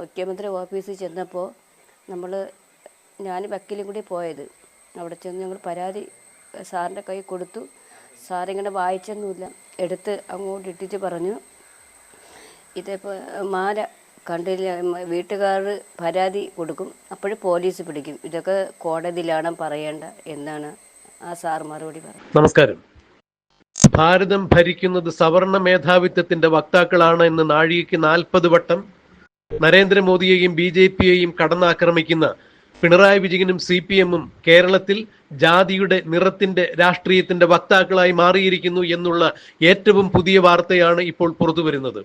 മുഖ്യമന്ത്രി ഓഫീസിൽ ചെന്നപ്പോൾ നമ്മൾ ഞാൻ വക്കീലും കൂടി പോയത്. അവിടെ ചെന്ന് ഞങ്ങൾ പരാതി സാറിന്റെ കൈ കൊടുത്തു. സാറിങ്ങനെ വായിച്ചൊന്നുമില്ല. എടുത്ത് അങ്ങോട്ട് ഇട്ടിട്ട് പറഞ്ഞു. ഇതിപ്പോൾ മാല കണ്ടില്ല വീട്ടുകാർ പരാതി കൊടുക്കും. അപ്പോഴും പോലീസ് പിടിക്കും. ഇതൊക്കെ കോടതിയിലാണ് പറയേണ്ട എന്നാണ് ആ സാർ മറുപടി പറഞ്ഞത്. നമസ്കാരം. ഭാരതം ഭരിക്കുന്നത് സവർണ മേധാവിത്വത്തിന്റെ വക്താക്കളാണ് എന്ന് നാഴികയ്ക്ക് നാൽപ്പത് വട്ടം നരേന്ദ്രമോദിയെയും ബി ജെ പിയെയും കടന്നാക്രമിക്കുന്ന പിണറായി വിജയനും സി പി എമ്മും കേരളത്തിൽ ജാതിയുടെ നിറത്തിന്റെ രാഷ്ട്രീയത്തിന്റെ വക്താക്കളായി മാറിയിരിക്കുന്നു എന്നുള്ള ഏറ്റവും പുതിയ വാർത്തയാണ് ഇപ്പോൾ പുറത്തു വരുന്നത്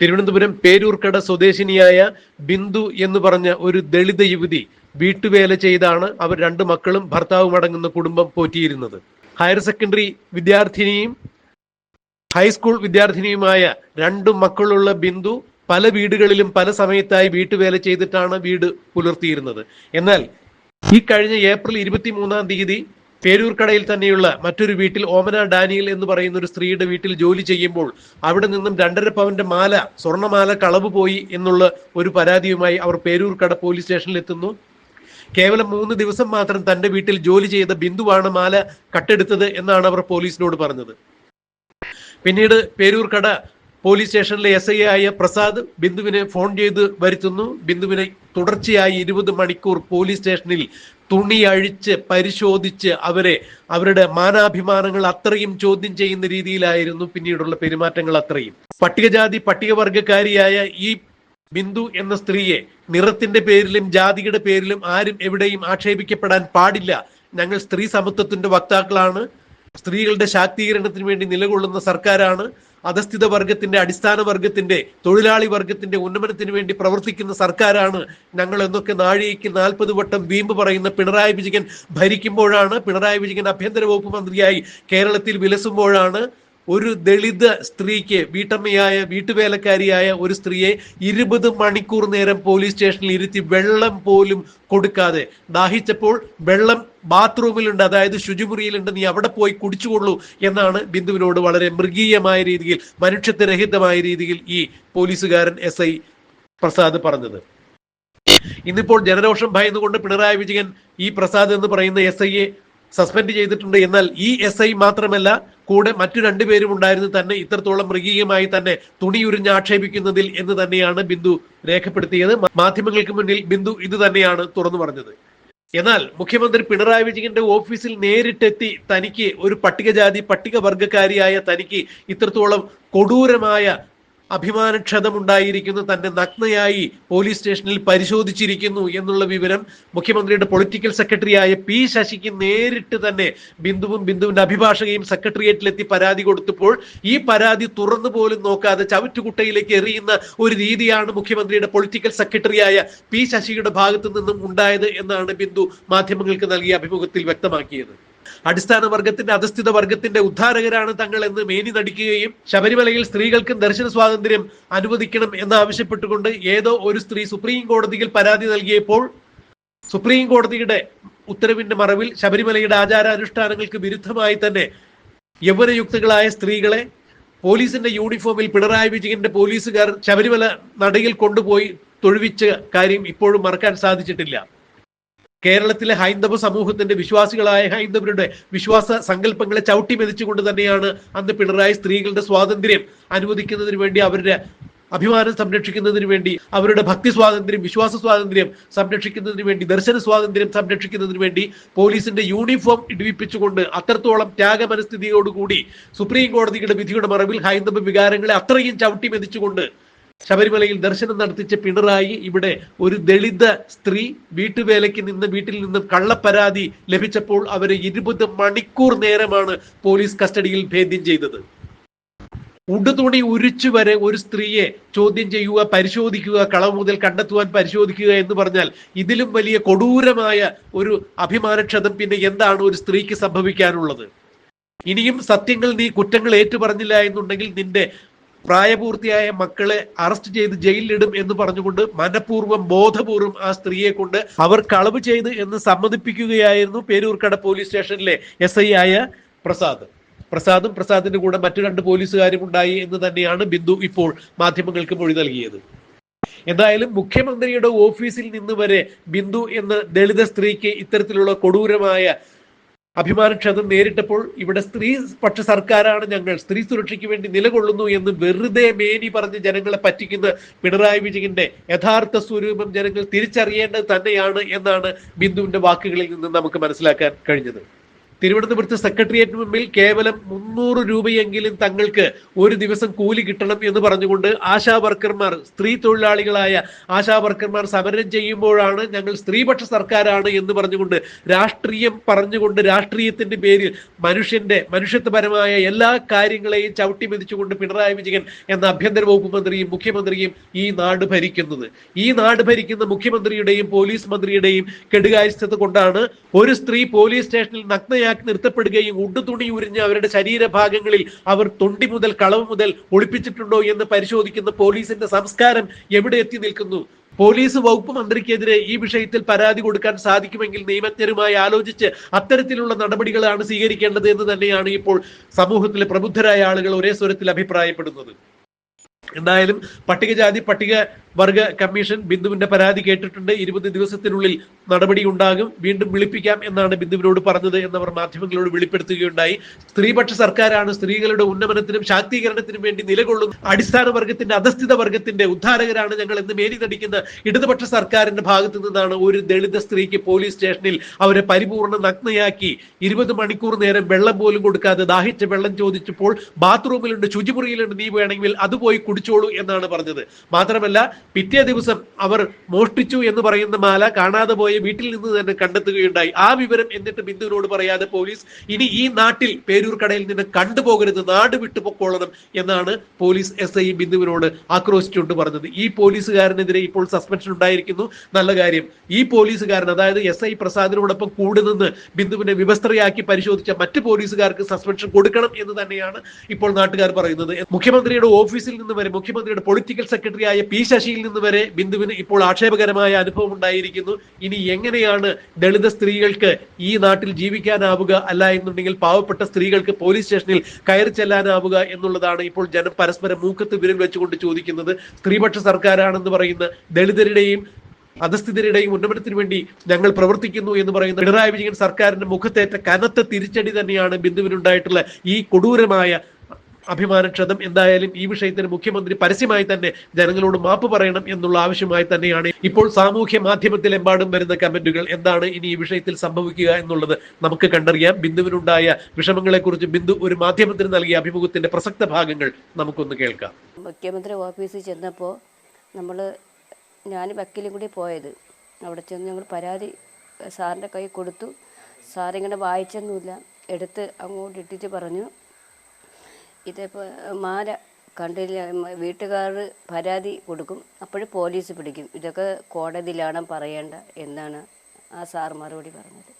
തിരുവനന്തപുരം പേരൂർക്കട സ്വദേശിനിയായ ബിന്ദു എന്ന് പറഞ്ഞ ഒരു ദളിത് യുവതി വീട്ടുവേല ചെയ്താണ് അവർ രണ്ട് മക്കളും ഭർത്താവും അടങ്ങുന്ന കുടുംബം പോറ്റിയിരുന്നത്. ഹയർ സെക്കൻഡറി വിദ്യാർത്ഥിനിയും ഹൈസ്കൂൾ വിദ്യാർത്ഥിനിയുമായ രണ്ടു മക്കളുള്ള ബിന്ദു പല വീടുകളിലും പല സമയത്തായി വീട്ടുവേല ചെയ്തിട്ടാണ് വീട് പുലർത്തിയിരുന്നത്. എന്നാൽ ഈ കഴിഞ്ഞ ഏപ്രിൽ ഇരുപത്തി മൂന്നാം തീയതി പേരൂർക്കടയിൽ തന്നെയുള്ള മറ്റൊരു വീട്ടിൽ ഓമന ഡാനിയൽ എന്ന് പറയുന്ന ഒരു സ്ത്രീയുടെ വീട്ടിൽ ജോലി ചെയ്യുമ്പോൾ അവിടെ നിന്നും രണ്ടര പവന്റെ മാല സ്വർണമാല കളവ് പോയി എന്നുള്ള ഒരു പരാതിയുമായി അവർ പേരൂർക്കട പോലീസ് സ്റ്റേഷനിൽ എത്തുന്നു. കേവലം മൂന്ന് ദിവസം മാത്രം തന്റെ വീട്ടിൽ ജോലി ചെയ്ത ബിന്ദുവാണ് മാല കട്ടെടുത്തത് എന്നാണ് അവർ പോലീസിനോട് പറഞ്ഞത്. പിന്നീട് പേരൂർക്കട പോലീസ് സ്റ്റേഷനിലെ എസ് ഐ ആയ പ്രസാദ് ബിന്ദുവിനെ ഫോൺ ചെയ്ത് വരുത്തുന്നു. ബിന്ദുവിനെ തുടർച്ചയായി ഇരുപത് മണിക്കൂർ പോലീസ് സ്റ്റേഷനിൽ തുണി അഴിച്ച് പരിശോധിച്ച് അവരെ അവരുടെ മാനാഭിമാനങ്ങൾ അത്രയും ചോദ്യം ചെയ്യുന്ന രീതിയിലായിരുന്നു പിന്നീടുള്ള പെരുമാറ്റങ്ങൾ അത്രയും. പട്ടികജാതി പട്ടികവർഗക്കാരിയായ ഈ ബിന്ദു എന്ന സ്ത്രീയെ നിറത്തിന്റെ പേരിലും ജാതിയുടെ പേരിലും ആരും എവിടെയും ആക്ഷേപിക്കപ്പെടാൻ പാടില്ല. ഞങ്ങൾ സ്ത്രീ സമത്വത്തിന്റെ വക്താക്കളാണ്. സ്ത്രീകളുടെ ശാക്തീകരണത്തിന് വേണ്ടി നിലകൊള്ളുന്ന സർക്കാരാണ്. അധസ്ഥിത വർഗത്തിന്റെ അടിസ്ഥാന വർഗത്തിന്റെ തൊഴിലാളി വർഗത്തിന്റെ ഉന്നമനത്തിന് വേണ്ടി പ്രവർത്തിക്കുന്ന സർക്കാരാണ് ഞങ്ങൾ എന്നൊക്കെ നാഴികയ്ക്ക് നാൽപ്പത് വട്ടം വീമ്പ് പറയുന്ന പിണറായി വിജയൻ ഭരിക്കുമ്പോഴാണ് പിണറായി വിജയൻ ആഭ്യന്തര വകുപ്പ് മന്ത്രിയായി കേരളത്തിൽ വിലസുമ്പോഴാണ് ഒരു ദളിത് സ്ത്രീക്ക് വീട്ടമ്മയായ വീട്ടുവേലക്കാരിയായ ഒരു സ്ത്രീയെ ഇരുപത് മണിക്കൂർ നേരം പോലീസ് സ്റ്റേഷനിൽ ഇരുത്തി വെള്ളം പോലും കൊടുക്കാതെ ദാഹിച്ചപ്പോൾ വെള്ളം ബാത്റൂമിലുണ്ട്. അതായത് ശുചിമുറിയിലുണ്ട്. നീ അവിടെ പോയി കുടിച്ചുകൊള്ളൂ എന്നാണ് ബിന്ദുവിനോട് വളരെ മൃഗീയമായ രീതിയിൽ മനുഷ്യത്വരഹിതമായ രീതിയിൽ ഈ പോലീസുകാരൻ എസ് പ്രസാദ് പറഞ്ഞത്. ഇന്നിപ്പോൾ ജനരോഷം ഭയന്നുകൊണ്ട് പിണറായി വിജയൻ ഈ പ്രസാദ് എന്ന് പറയുന്ന എസ് ഐയെ സസ്പെൻഡ് ചെയ്തിട്ടുണ്ട് എന്നാൽ ഈ എസ് ഐ മാത്രമല്ല കൂടെ മറ്റു രണ്ടുപേരും ഉണ്ടായിരുന്നു തന്നെ ഇത്രത്തോളം മൃഗീയമായി തന്നെ തുണിയുരിഞ്ഞ് ആക്ഷേപിക്കുന്നതിൽ എന്ന് തന്നെയാണ് ബിന്ദു രേഖപ്പെടുത്തിയത്. മാധ്യമങ്ങൾക്ക് മുന്നിൽ ബിന്ദു ഇത് തന്നെയാണ് തുറന്നു പറഞ്ഞത്. എന്നാൽ മുഖ്യമന്ത്രി പിണറായി വിജയന്റെ ഓഫീസിൽ നേരിട്ടെത്തി തനിക്ക് ഒരു പട്ടികജാതി പട്ടികവർഗക്കാരിയായ തനിക്ക് ഇത്രത്തോളം കൊടൂരമായ അഭിമാനക്ഷതമുണ്ടായിരിക്കുന്നു തന്റെ നഗ്നയായി പോലീസ് സ്റ്റേഷനിൽ പരിശോധിച്ചിരിക്കുന്നു എന്നുള്ള വിവരം മുഖ്യമന്ത്രിയുടെ പൊളിറ്റിക്കൽ സെക്രട്ടറിയായ പി ശശിക്ക് നേരിട്ട് തന്നെ ബിന്ദുവും ബിന്ദുവിന്റെ അഭിഭാഷകയും സെക്രട്ടേറിയറ്റിലെത്തി പരാതി കൊടുത്തപ്പോൾ ഈ പരാതി തുറന്നു പോലും നോക്കാതെ ചവിറ്റുകുട്ടയിലേക്ക് എറിയുന്ന ഒരു രീതിയാണ് മുഖ്യമന്ത്രിയുടെ പൊളിറ്റിക്കൽ സെക്രട്ടറിയായ പി ശശിയുടെ ഭാഗത്തു നിന്നും ഉണ്ടായത് എന്നാണ് ബിന്ദു മാധ്യമങ്ങൾക്ക് നൽകിയ അഭിമുഖത്തിൽ വ്യക്തമാക്കിയത്. അടിസ്ഥാന വർഗത്തിന്റെ അധസ്ഥിത വർഗത്തിന്റെ ഉദ്ധാരകരാണ് തങ്ങൾ എന്ന് മേനി നടിക്കുകയും ശബരിമലയിൽ സ്ത്രീകൾക്ക് ദർശന സ്വാതന്ത്ര്യം അനുവദിക്കണം എന്ന് ആവശ്യപ്പെട്ടുകൊണ്ട് ഏതോ ഒരു സ്ത്രീ സുപ്രീം കോടതിയിൽ പരാതി നൽകിയപ്പോൾ സുപ്രീം കോടതിയുടെ ഉത്തരവിന്റെ മറവിൽ ശബരിമലയുടെ ആചാരാനുഷ്ഠാനങ്ങൾക്ക് വിരുദ്ധമായി തന്നെ യൗവനയുക്തകളായ സ്ത്രീകളെ പോലീസിന്റെ യൂണിഫോമിൽ പിണറായി വിജയന്റെ പോലീസുകാർ ശബരിമല നടയിൽ കൊണ്ടുപോയി തൊഴുവിച്ച കാര്യം ഇപ്പോഴും മറക്കാൻ സാധിച്ചിട്ടില്ല. കേരളത്തിലെ ഹൈന്ദവ സമൂഹത്തിന്റെ വിശ്വാസികളായ ഹൈന്ദവരുടെ വിശ്വാസ സങ്കല്പങ്ങളെ ചവിട്ടി മെതിച്ചുകൊണ്ട് തന്നെയാണ് അന്ന് പിണറായി സ്ത്രീകളുടെ സ്വാതന്ത്ര്യം അനുവദിക്കുന്നതിന് വേണ്ടി അവരുടെ അഭിമാനം സംരക്ഷിക്കുന്നതിന് വേണ്ടി അവരുടെ ഭക്തി സ്വാതന്ത്ര്യം വിശ്വാസ സ്വാതന്ത്ര്യം സംരക്ഷിക്കുന്നതിന് വേണ്ടി ദർശന സ്വാതന്ത്ര്യം സംരക്ഷിക്കുന്നതിന് വേണ്ടി പോലീസിന്റെ യൂണിഫോം ഇടിവിപ്പിച്ചുകൊണ്ട് അത്രത്തോളം ത്യാഗമനസ്ഥിതിയോടുകൂടി സുപ്രീം കോടതിയുടെ വിധിയുടെ മറവിൽ ഹൈന്ദവ വികാരങ്ങളെ അത്രയും ചവിട്ടി മെതിച്ചുകൊണ്ട് ശബരിമലയിൽ ദർശനം നടത്തിച്ച പിണറായി ഇവിടെ ഒരു ദളിത സ്ത്രീ വീട്ടുവേലയ്ക്ക് നിന്ന് വീട്ടിൽ നിന്നും കള്ളപ്പരാതി ലഭിച്ചപ്പോൾ അവരെ ഇരുപത് മണിക്കൂർ നേരമാണ് പോലീസ് കസ്റ്റഡിയിൽ ഭേദ്യം ചെയ്തത്. ഉടുതുണി ഉരിച്ചു വരെ ഒരു സ്ത്രീയെ ചോദ്യം ചെയ്യുക പരിശോധിക്കുക കളവ് മുതൽ കണ്ടെത്തുവാൻ പരിശോധിക്കുക എന്ന് പറഞ്ഞാൽ ഇതിലും വലിയ കൊടൂരമായ ഒരു അഭിമാനക്ഷതം പിന്നെ എന്താണ് ഒരു സ്ത്രീക്ക് സംഭവിക്കാനുള്ളത്? ഇനിയും സത്യങ്ങൾ നീ കുറ്റങ്ങൾ ഏറ്റുപറഞ്ഞില്ല എന്നുണ്ടെങ്കിൽ നിന്റെ പ്രായപൂർത്തിയായ മക്കളെ അറസ്റ്റ് ചെയ്ത് ജയിലിലിടും എന്ന് പറഞ്ഞുകൊണ്ട് മനഃപൂർവം ബോധപൂർവം ആ സ്ത്രീയെ കൊണ്ട് അവർ കളവ് ചെയ്ത് എന്ന് സമ്മതിപ്പിക്കുകയായിരുന്നു പേരൂർക്കട പോലീസ് സ്റ്റേഷനിലെ എസ് ഐ ആയ പ്രസാദ്. പ്രസാദും പ്രസാദിന്റെ കൂടെ മറ്റു രണ്ട് പോലീസുകാരും ഉണ്ടായി എന്ന് തന്നെയാണ് ബിന്ദു ഇപ്പോൾ മാധ്യമങ്ങൾക്ക് മൊഴി നൽകിയത്. എന്തായാലും മുഖ്യമന്ത്രിയുടെ ഓഫീസിൽ നിന്ന് വരെ ബിന്ദു എന്ന ദളിത സ്ത്രീക്ക് ഇത്തരത്തിലുള്ള കൊടൂരമായ അഭിമാനക്ഷതം നേരിട്ടപ്പോൾ ഇവിടെ സ്ത്രീ പക്ഷ സർക്കാരാണ് ഞങ്ങൾ. സ്ത്രീ സുരക്ഷയ്ക്ക് വേണ്ടി നിലകൊള്ളുന്നു എന്ന് വെറുതെ മേനി പറഞ്ഞ് ജനങ്ങളെ പറ്റിക്കുന്ന പിണറായി വിജയന്റെ യഥാർത്ഥ സ്വരൂപം ജനങ്ങൾ തിരിച്ചറിയേണ്ടത് തന്നെയാണ് എന്നാണ് ബിന്ദുവിന്റെ വാക്കുകളിൽ നിന്ന് നമുക്ക് മനസ്സിലാക്കാൻ കഴിഞ്ഞത്. തിരുവനന്തപുരത്ത് സെക്രട്ടേറിയറ്റിന് മുമ്പിൽ കേവലം മുന്നൂറ് രൂപയെങ്കിലും തങ്ങൾക്ക് ഒരു ദിവസം കൂലി കിട്ടണം എന്ന് പറഞ്ഞുകൊണ്ട് ആശാ വർക്കർമാർ സ്ത്രീ തൊഴിലാളികളായ ആശാ വർക്കർമാർ സമരം ചെയ്യുമ്പോഴാണ് ഞങ്ങൾ സ്ത്രീപക്ഷ സർക്കാരാണ് എന്ന് പറഞ്ഞുകൊണ്ട് രാഷ്ട്രീയം പറഞ്ഞുകൊണ്ട് രാഷ്ട്രീയത്തിന്റെ പേരിൽ മനുഷ്യന്റെ മനുഷ്യത്വപരമായ എല്ലാ കാര്യങ്ങളെയും ചവിട്ടി മെതിച്ചുകൊണ്ട് പിണറായി വിജയൻ എന്ന ആഭ്യന്തര വകുപ്പ് മന്ത്രിയും മുഖ്യമന്ത്രിയും ഈ നാട് ഭരിക്കുന്നത്. ഈ നാട് ഭരിക്കുന്ന മുഖ്യമന്ത്രിയുടെയും പോലീസ് മന്ത്രിയുടെയും കെടുകാര്യസ്ഥത കൊണ്ടാണ് ഒരു സ്ത്രീ പോലീസ് സ്റ്റേഷനിൽ നഗ്നയാക്കി നിർത്തപ്പെടുകയും ഉടുതുണി ഉരിഞ്ഞ് അവരുടെ ശരീരഭാഗങ്ങളിൽ അവർ തൊണ്ടി മുതൽ കളവ് മുതൽ ഒളിപ്പിച്ചിട്ടുണ്ടോ എന്ന് പരിശോധിക്കുന്ന പോലീസിന്റെ സംസ്കാരം എവിടെ എത്തി നിൽക്കുന്നു? പോലീസ് വകുപ്പ് മന്ത്രിക്കെതിരെ ഈ വിഷയത്തിൽ പരാതി കൊടുക്കാൻ സാധിക്കുമെങ്കിൽ നിയമജ്ഞരുമായി ആലോചിച്ച് അത്തരത്തിലുള്ള നടപടികളാണ് സ്വീകരിക്കേണ്ടത് എന്ന് തന്നെയാണ് ഇപ്പോൾ സമൂഹത്തിലെ പ്രബുദ്ധരായ ആളുകൾ ഒരേ സ്വരത്തിൽ അഭിപ്രായപ്പെടുന്നത്. എന്തായാലും പട്ടികജാതി പട്ടിക വർഗ കമ്മീഷൻ ബിന്ദുവിന്റെ പരാതി കേട്ടിട്ടുണ്ട്. ഇരുപത് ദിവസത്തിനുള്ളിൽ നടപടി ഉണ്ടാകും വീണ്ടും വിളിപ്പിക്കാം എന്നാണ് ബിന്ദുവിനോട് പറഞ്ഞത് എന്നവർ മാധ്യമങ്ങളോട് വെളിപ്പെടുത്തുകയുണ്ടായി. സ്ത്രീപക്ഷ സർക്കാരാണ് സ്ത്രീകളുടെ ഉന്നമനത്തിനും ശാക്തീകരണത്തിനും വേണ്ടി നിലകൊള്ളും അടിസ്ഥാന വർഗത്തിന്റെ അധസ്ഥിത വർഗത്തിന്റെ ഉദ്ധാരകരാണ് ഞങ്ങൾ എന്ന് മേനി നടിക്കുന്ന ഇടതുപക്ഷ സർക്കാരിന്റെ ഭാഗത്തു നിന്നാണ് ഒരു ദളിത സ്ത്രീക്ക് പോലീസ് സ്റ്റേഷനിൽ അവരെ പരിപൂർണ നഗ്നയാക്കി ഇരുപത് മണിക്കൂർ നേരം വെള്ളം പോലും കൊടുക്കാതെ ദാഹിച്ച വെള്ളം ചോദിച്ചപ്പോൾ ബാത്റൂമിലുണ്ട് ശുചിമുറിയിലുണ്ട് നീ വേണമെങ്കിൽ അത് പോയി കുടിച്ചോളൂ എന്നാണ് പറഞ്ഞത്. മാത്രമല്ല പിറ്റേ ദിവസം അവർ മോഷ്ടിച്ചു എന്ന് പറയുന്ന മാല കാണാതെ പോയ വീട്ടിൽ നിന്ന് തന്നെ കണ്ടെത്തുകയുണ്ടായി. ആ വിവരം എന്നിട്ട് ബിന്ദുവിനോട് പറയാതെ പോലീസ് ഇനി ഈ നാട്ടിൽ പേരൂർ കടയിൽ നിന്ന് കണ്ടുപോകരുത് നാട് വിട്ടുപൊക്കോളണം എന്നാണ് പോലീസ് എസ് ഐ ബിന്ദുവിനോട് ആക്രോശിച്ചുകൊണ്ട് പറഞ്ഞത്. ഈ പോലീസുകാരനെതിരെ ഇപ്പോൾ സസ്പെൻഷൻ ഉണ്ടായിരിക്കുന്നു. നല്ല കാര്യം ഈ പോലീസുകാരൻ അതായത് എസ് ഐ പ്രസാദിനോടൊപ്പം കൂടെ നിന്ന് ബിന്ദുവിനെ വിവസ്ത്രയാക്കി പരിശോധിച്ച മറ്റ് പോലീസുകാർക്ക് സസ്പെൻഷൻ കൊടുക്കണം എന്ന് തന്നെയാണ് ഇപ്പോൾ നാട്ടുകാർ പറയുന്നത്. മുഖ്യമന്ത്രിയുടെ ഓഫീസിൽ നിന്ന് വരെ മുഖ്യമന്ത്രിയുടെ പൊളിറ്റിക്കൽ സെക്രട്ടറിയായ പി ശശിയിൽ നിന്ന് വരെ ബിന്ദുവിന് ഇപ്പോൾ ആക്ഷേപകരമായ അനുഭവം ഉണ്ടായിരിക്കുന്നു. ഇനി എങ്ങനെയാണ് ദളിത സ്ത്രീകൾക്ക് ഈ നാട്ടിൽ ജീവിക്കാനാവുക? അല്ല എന്നുണ്ടെങ്കിൽ പാവപ്പെട്ട സ്ത്രീകൾക്ക് പോലീസ് സ്റ്റേഷനിൽ കയറി ചെല്ലാനാവുക എന്നുള്ളതാണ് ഇപ്പോൾ ജനം പരസ്പരം മൂക്കത്ത് വിരൽ വെച്ചുകൊണ്ട് ചോദിക്കുന്നത്. സ്ത്രീപക്ഷ സർക്കാരാണെന്ന് പറയുന്ന ദളിതരുടെയും അധസ്ഥിതരുടെയും ഉന്നമനത്തിന് വേണ്ടി ഞങ്ങൾ പ്രവർത്തിക്കുന്നു എന്ന് പറയുന്ന പിണറായി വിജയൻ സർക്കാരിന്റെ മുഖത്തേറ്റ കനത്ത തിരിച്ചടി തന്നെയാണ് ബിന്ദുവിനുണ്ടായിട്ടുള്ള ഈ കൊടൂരമായ അഭിമാനക്ഷതം എന്തായാലും ഈ വിഷയത്തിന് മുഖ്യമന്ത്രി പരസ്യമായി തന്നെ ജനങ്ങളോട് മാപ്പ് പറയണം എന്നുള്ള ആവശ്യമായി തന്നെയാണ് ഇപ്പോൾ സാമൂഹ്യ മാധ്യമത്തിലെമ്പാടും വരുന്ന കമന്റുകൾ. എന്താണ് ഇനി ഈ വിഷയത്തിൽ സംഭവിക്കുക എന്നുള്ളത് നമുക്ക് കണ്ടറിയാം. ബിന്ദുവിനുണ്ടായ വിഷമങ്ങളെക്കുറിച്ച് ബിന്ദു ഒരു മാധ്യമത്തിന് നൽകിയ അഭിമുഖത്തിന്റെ പ്രസക്ത ഭാഗങ്ങൾ നമുക്കൊന്ന് കേൾക്കാം. മുഖ്യമന്ത്രി ഓഫീസിൽ ചെന്നപ്പോൾ നമ്മൾ ഞാൻ വക്കീലും കൂടി പോയത്. അവിടെ ചെന്ന് ഞങ്ങൾ പരാതി സാറിന്റെ കൈ കൊടുത്തു. സാറിങ്ങനെ വായിച്ചൊന്നുമില്ല. എടുത്ത് അങ്ങോട്ട് ഇട്ടിട്ട് പറഞ്ഞു. ഇതിപ്പോൾ മാല കണ്ടില്ല വീട്ടുകാർ പരാതി കൊടുക്കും അപ്പോഴും പോലീസ് പിടിക്കും. ഇതൊക്കെ കോടതിയിലാണ് പറയേണ്ട എന്നാണ് ആ സാർ മറുപടി പറഞ്ഞത്.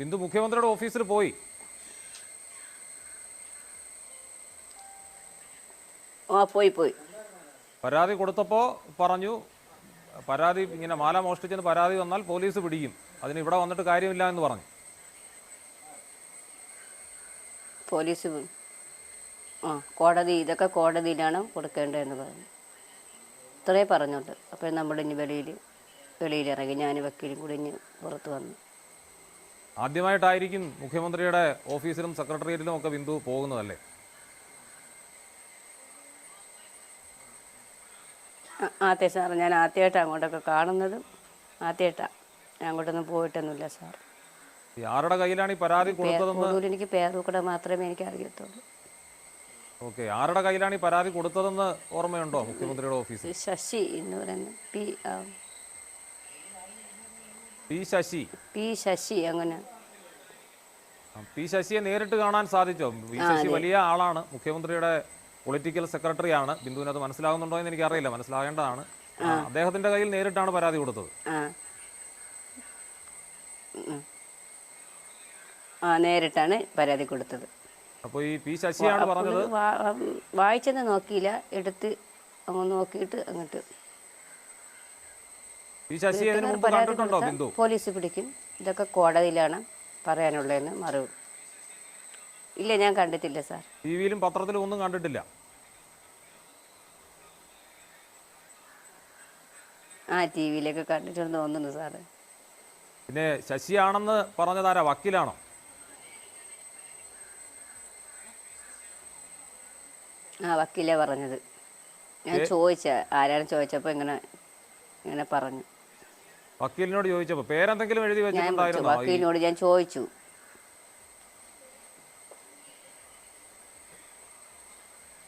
ബിന്ദു മുഖ്യമന്ത്രിയുടെ ഓഫീസിൽ പോയി. ആ പോയി പോയി. പരാതി കൊടുത്തപ്പോൾ പറഞ്ഞു പരാതി ഇങ്ങനെ മാല മോഷ്ടിച്ചെന്ന് പരാതി വന്നാൽ പോലീസ് പിടിക്കും. അതിന് ഇവിടെ വന്നിട്ട് കാര്യമില്ല എന്ന് പറഞ്ഞു. പോലീസ് ആ കോടതി ഇതൊക്കെ കോടതിയിലാണ് കൊടുക്കേണ്ടതെന്ന് പറഞ്ഞു. ഇത്രേ പറഞ്ഞുണ്ട്. അപ്പോൾ നമ്മൾ ഇനി വെളിയിൽ വെളിയിലിറങ്ങി ഞാൻ വക്കീലും കൂടി ഇനി പുറത്ത് വന്നു. ആദ്യമായിട്ടായിരിക്കും മുഖ്യമന്ത്രിയുടെ ഓഫീസിലും സെക്രട്ടേറിയറ്റിലും ഒക്കെ ബിന്ദു പോകുന്നതല്ലേ? ആദ്യ സാർ ഞാൻ ആദ്യമായിട്ടാണ് അങ്ങോട്ടൊക്കെ കാണുന്നതും ആദ്യമായിട്ടാണ് ഞാൻ അങ്ങോട്ടൊന്നും പോയിട്ടൊന്നുമില്ല സാർ. ആരുടെ കയ്യിലാണ് ഈ പരാതി കൊടുത്തതെന്ന്? എനിക്ക് പേരൂക്കട മാത്രമേ എനിക്ക് അറിയത്തുള്ളൂ ഓക്കെ. ആരുടെ കയ്യിലാണ് ഈ പരാതി കൊടുത്തതെന്ന് ഓർമ്മയുണ്ടോ മുഖ്യമന്ത്രിയുടെ ഓഫീസിൽ? ശശി എന്ന് പറയുന്ന പി ആ, പി ശശി. പി ശശി അങ്ങനെ. ആ, പി ശശിയെ നേരിട്ട് കാണാൻ സാധിച്ചോ? പി ശശി വലിയ ആളാണ്. മുഖ്യമന്ത്രിയുടെ പൊളിറ്റിക്കൽ സെക്രട്ടറിയാണ്. ബിന്ദുവിന് അത് മനസ്സിലാകുന്നുണ്ടോ എന്ന് എനിക്കറിയില്ല. മനസ്സിലാകേണ്ടതാണ്. ആ, അദ്ദേഹത്തിന്റെ കയ്യിൽ നേരിട്ടാണ് പരാതി കൊടുത്തത്. ആ. ഉം. ആ നേരിട്ടാണ് പരാതി കൊടുത്തത്. അപ്പോൾ ഈ പി ശശിയാണ് പറഞ്ഞത്? വായിച്ചെന്ന് നോക്കിയില്ല. എടുത്ത് അങ്ങ് നോക്കിയിട്ട് അങ്ങോട്ട്. പി കണ്ടിട്ടുണ്ടോ ബിന്ദു? പോലീസ് പിടിക്കും. ഇതൊക്കെ കോടതിയിലാണ് പറയാനുള്ളതെന്ന് മറുപടി ഇല്ല ഞാൻ കണ്ടിട്ടില്ല സാർ. ടി വിയിലും പത്രത്തിലും ഒന്നും കണ്ടിട്ടില്ല. ആ ടി വിയിലൊക്കെ കണ്ടിട്ടുണ്ടെന്ന് തോന്നുന്നു സാറ്. പിന്നെ ശശിയാണെന്ന് പറഞ്ഞതാരാ? വക്കീലാണോ? ആ വക്കീലേ പറഞ്ഞത്. ഞാൻ ചോദിച്ച ആരാണ് ചോദിച്ചപ്പോൾ ഇങ്ങനെ ഇങ്ങനെ പറഞ്ഞു. വക്കീലിനോട് ചോദിച്ചപ്പോ പേരെന്തെങ്കിലും എഴുതി വെച്ചിട്ടുണ്ടായിരുന്നോ? വക്കീലിനോട് ഞാൻ ചോദിച്ചു.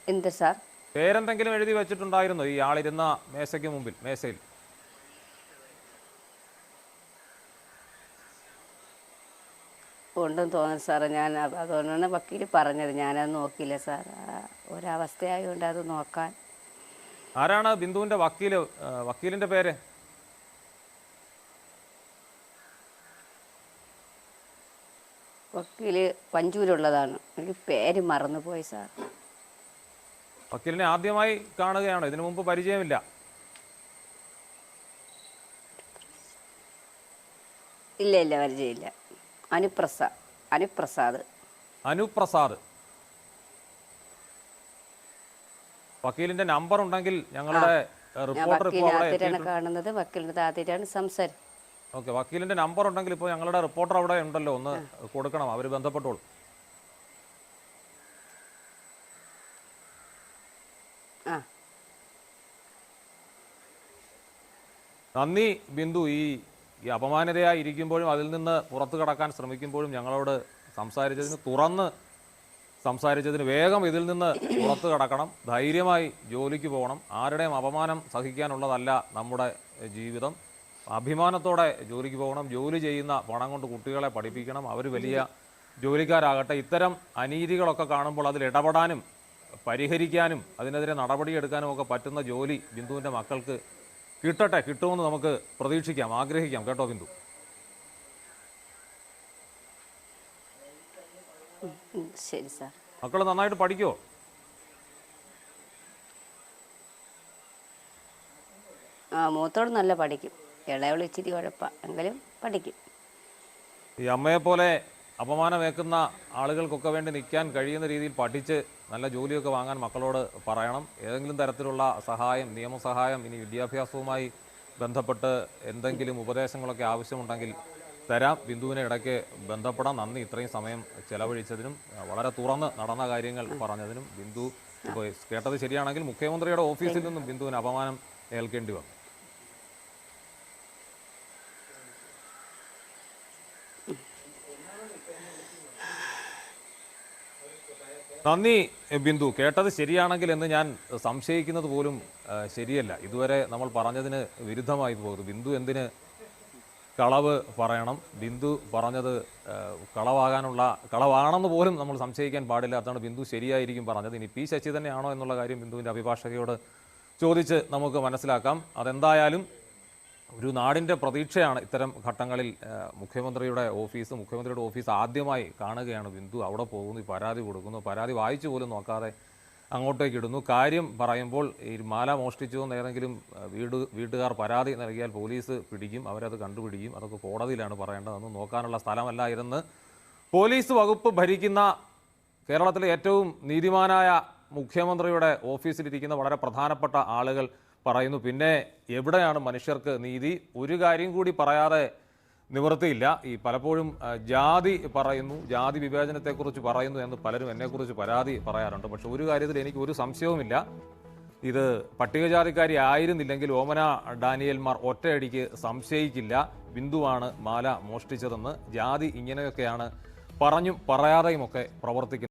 എന്ത് സാർ? പേരെന്തെങ്കിലും എഴുതി വെച്ചിട്ടുണ്ടായിരുന്നോ ഈ ആളിരുന്ന മേശയ്ക്ക് മുമ്പിൽ മേശയിൽ? ഉണ്ടെന്ന് തോന്നുന്നു സാറേ. ഞാൻ അത് അതുകൊണ്ടാണ് വക്കീൽ പറഞ്ഞത്. ഞാനത് നോക്കിയില്ല സാർ. ഒരവസ്ഥയായതുകൊണ്ട് അത് നോക്കാൻ. ആരാണ് ബിന്ദുവിന്റെ വക്കീൽ? ആ, വക്കീലിന്റെ പേര്? വക്കീൽ പഞ്ചൂരുള്ളതാണ്. എനിക്ക് പേര് മറന്നുപോയി സാർ. വക്കീലിനെ ആദ്യമായി കാണുകയാണ്? ഇതിനു മുമ്പ് പരിചയമില്ല. ഇല്ല ഇല്ല പരിചയമില്ല. അനുപ്രസാ അനുപ്രസാദ്. അനുപ്രസാദ്. വക്കീലിന്റെ നമ്പർ ഉണ്ടെങ്കിൽ ഞങ്ങളുടെ റിപ്പോർട്ടർ ഇപ്പോൾ കാണുന്നത്. വക്കീലിന്റെ ആദ്യമായിട്ടാണ് സംസാരം. ഓക്കെ വക്കീലിന്റെ നമ്പർ ഉണ്ടെങ്കിൽ ഇപ്പോൾ ഞങ്ങളുടെ റിപ്പോർട്ടർ അവിടെ ഉണ്ടല്ലോ ഒന്ന് കൊടുക്കണം അവർ ബന്ധപ്പെട്ടോളൂ. നന്ദി ബിന്ദു ഈ ഈ അപമാനതയായിരിക്കുമ്പോഴും അതിൽ നിന്ന് പുറത്തു കടക്കാൻ ശ്രമിക്കുമ്പോഴും ഞങ്ങളോട് സംസാരിച്ചതിന് തുറന്ന് സംസാരിച്ചതിന് വേഗം ഇതിൽ നിന്ന് പുറത്തു കടക്കണം. ധൈര്യമായി ജോലിക്ക് പോകണം. ആരുടെയും അപമാനം സഹിക്കാനുള്ളതല്ല നമ്മുടെ ജീവിതം. അഭിമാനത്തോടെ ജോലിക്ക് പോകണം. ജോലി ചെയ്യുന്ന പണം കൊണ്ട് കുട്ടികളെ പഠിപ്പിക്കണം. അവർ വലിയ ജോലിക്കാരാകട്ടെ. ഇത്തരം അനീതികളൊക്കെ കാണുമ്പോൾ അതിൽ ഇടപെടാനും പരിഹരിക്കാനും അതിനെതിരെ നടപടിയെടുക്കാനും ഒക്കെ പറ്റുന്ന ജോലി ബിന്ദുവിന്റെ മക്കൾക്ക് കിട്ടട്ടെ കിട്ടുമെന്ന് നമുക്ക് പ്രതീക്ഷിക്കാം ആഗ്രഹിക്കാം കേട്ടോ ബിന്ദു. മക്കൾ ശരി സാർ. മക്കൾ നന്നായിട്ട് പഠിക്കോ? ആ മൂത്തോട് നല്ല പഠിക്കും. ഇളയവൾ ഇച്ചിരി കുഴപ്പമാണ് എങ്കിലും പഠിക്കും. ഈ അമ്മയെപ്പോലെ അപമാനമേക്കുന്ന ആളുകൾക്കൊക്കെ വേണ്ടി നിൽക്കാൻ കഴിയുന്ന രീതിയിൽ പഠിച്ച് നല്ല ജോലിയൊക്കെ വാങ്ങാൻ മക്കളോട് പറയണം. ഏതെങ്കിലും തരത്തിലുള്ള സഹായം നിയമസഹായം ഇനി വിദ്യാഭ്യാസവുമായി ബന്ധപ്പെട്ട് എന്തെങ്കിലും ഉപദേശങ്ങളൊക്കെ ആവശ്യമുണ്ടെങ്കിൽ തരാം. ബിന്ദുവിനെ ഇടയ്ക്ക് ബന്ധപ്പെടാം. നന്ദി. ഇത്രയും സമയം ചെലവഴിച്ചതിനും വളരെ തുറന്ന് നടന്ന കാര്യങ്ങൾ പറഞ്ഞതിനും ബിന്ദു ഇപ്പോൾ കേട്ടത് ശരിയാണെങ്കിൽ മുഖ്യമന്ത്രിയുടെ ഓഫീസിൽ നിന്നും ബിന്ദുവിന് അപമാനം ഏൽക്കേണ്ടി വന്നു. നന്ദി ബിന്ദു. കേട്ടത് ശരിയാണെങ്കിൽ എന്ന് ഞാൻ സംശയിക്കുന്നത് പോലും ശരിയല്ല. ഇതുവരെ നമ്മൾ പറഞ്ഞതിന് വിരുദ്ധമായി പോകുന്നു. ബിന്ദു എന്തിന് കളവ് പറയണം? ബിന്ദു പറഞ്ഞത് കളവാകാനുള്ള കളവാണെന്ന് പോലും നമ്മൾ സംശയിക്കാൻ പാടില്ല. അതാണ് ബിന്ദു ശരിയായിരിക്കും പറഞ്ഞത്. ഇനി പി ശശി തന്നെയാണോ എന്നുള്ള കാര്യം ബിന്ദുവിന്റെ അഭിഭാഷകയോട് ചോദിച്ച് നമുക്ക് മനസ്സിലാക്കാം. അതെന്തായാലും ഒരു നാടിന്റെ പ്രതീക്ഷയാണ് ഇത്തരം ഘട്ടങ്ങളിൽ മുഖ്യമന്ത്രിയുടെ ഓഫീസ് മുഖ്യമന്ത്രിയുടെ ഓഫീസ് ആദ്യമായി കാണുകയാണ് ബിന്ദു. അവിടെ പോകുന്നു പരാതി കൊടുക്കുന്നു. പരാതി വായിച്ചു പോലും നോക്കാതെ അങ്ങോട്ടേക്ക് ഇടുന്നു. കാര്യം പറയുമ്പോൾ ഈ മാല മോഷ്ടിച്ചു എന്ന് ഏതെങ്കിലും വീട് വീട്ടുകാർ പരാതി നൽകിയാൽ പോലീസ് പിടിക്കും അവരത് കണ്ടുപിടിക്കും. അതൊക്കെ കോടതിയിലാണ് പറയേണ്ടത് അതൊന്നും നോക്കാനുള്ള സ്ഥലമല്ലായിരുന്നു. പോലീസ് വകുപ്പ് ഭരിക്കുന്ന കേരളത്തിലെ ഏറ്റവും നീതിമാനായ മുഖ്യമന്ത്രിയുടെ ഓഫീസിലിരിക്കുന്ന വളരെ പ്രധാനപ്പെട്ട ആളുകൾ പറയുന്നു. പിന്നെ എവിടെയാണ് മനുഷ്യർക്ക് നീതി? ഒരു കാര്യം കൂടി പറയാതെ നിവൃത്തിയില്ല. ഈ പലപ്പോഴും ജാതി പറയുന്നു ജാതി വിവേചനത്തെക്കുറിച്ച് പറയുന്നു എന്ന് പലരും എന്നെക്കുറിച്ച് പരാതി പറയാറുണ്ട്. പക്ഷെ ഒരു കാര്യത്തിൽ എനിക്ക് ഒരു സംശയവുമില്ല. ഇത് പട്ടികജാതിക്കാരി ആയിരുന്നില്ലെങ്കിൽ ഓമന ഡാനിയൽമാർ ഒറ്റയടിക്ക് സംശയിക്കില്ല. ബിന്ദുവാണ് മാല മോഷ്ടിച്ചതെന്ന് ജാതി ഇങ്ങനെയൊക്കെയാണ് പറഞ്ഞും പറയാതെയുമൊക്കെ പ്രവർത്തിക്കുന്നത്.